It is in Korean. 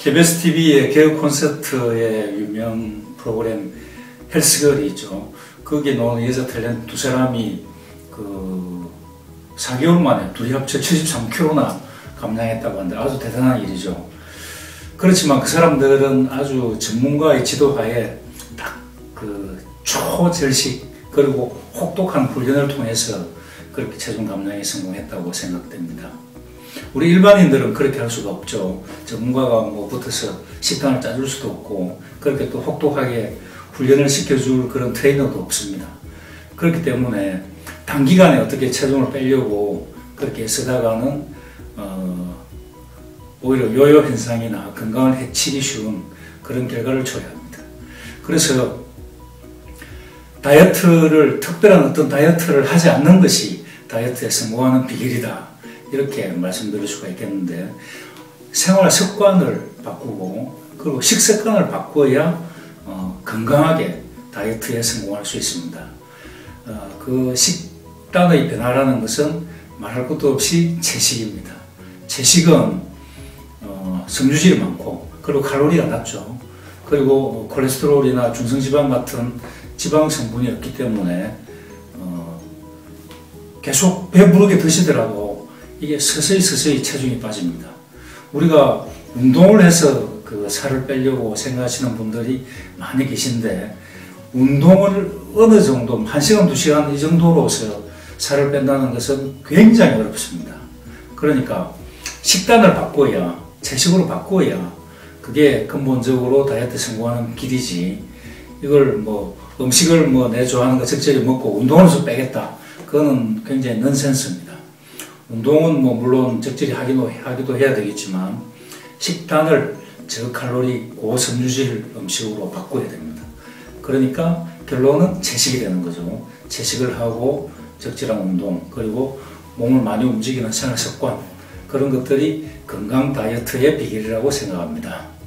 KBS TV의 개그 콘서트의 유명 프로그램 헬스걸이 있죠. 거기에 나오는 여자 탤런트 두 사람이 그 4개월 만에 둘이 합쳐 73kg나 감량했다고 하는데 아주 대단한 일이죠. 그렇지만 그 사람들은 아주 전문가의 지도하에 딱 그 초절식 그리고 혹독한 훈련을 통해서 그렇게 체중 감량에 성공했다고 생각됩니다. 우리 일반인들은 그렇게 할 수가 없죠. 전문가가 뭐 붙어서 식단을 짜줄 수도 없고 그렇게 또 혹독하게 훈련을 시켜줄 그런 트레이너도 없습니다. 그렇기 때문에 단기간에 어떻게 체중을 빼려고 그렇게 쓰다가는 어, 오히려 요요 현상이나 건강을 해치기 쉬운 그런 결과를 줘야 합니다. 그래서 다이어트를 특별한 어떤 다이어트를 하지 않는 것이 다이어트에 성공하는 비결이다 이렇게 말씀드릴 수가 있겠는데 생활 습관을 바꾸고 그리고 식습관을 바꿔야 어, 건강하게 다이어트에 성공할 수 있습니다. 어, 그 식단의 변화라는 것은 말할 것도 없이 채식입니다. 채식은 어, 섬유질이 많고 그리고 칼로리가 낮죠. 그리고 콜레스테롤이나 중성지방 같은 지방 성분이 없기 때문에 어, 계속 배부르게 드시더라도 이게 서서히 서서히 체중이 빠집니다. 우리가 운동을 해서 그 살을 빼려고 생각하시는 분들이 많이 계신데 운동을 어느 정도 1시간, 2시간 이 정도로서 살을 뺀다는 것은 굉장히 어렵습니다. 그러니까 식단을 바꿔야 채식으로 바꿔야 그게 근본적으로 다이어트 성공하는 길이지 이걸 뭐 음식을 뭐 내 좋아하는 거 적절히 먹고 운동을 해서 빼겠다. 그거는 굉장히 넌센스입니다. 운동은 뭐 물론 적절히 하기도, 하기도 해야 되겠지만 식단을 저칼로리 고섬유질 음식으로 바꿔야 됩니다. 그러니까 결론은 채식이 되는 거죠. 채식을 하고 적절한 운동 그리고 몸을 많이 움직이는 생활 습관 그런 것들이 건강 다이어트의 비결이라고 생각합니다.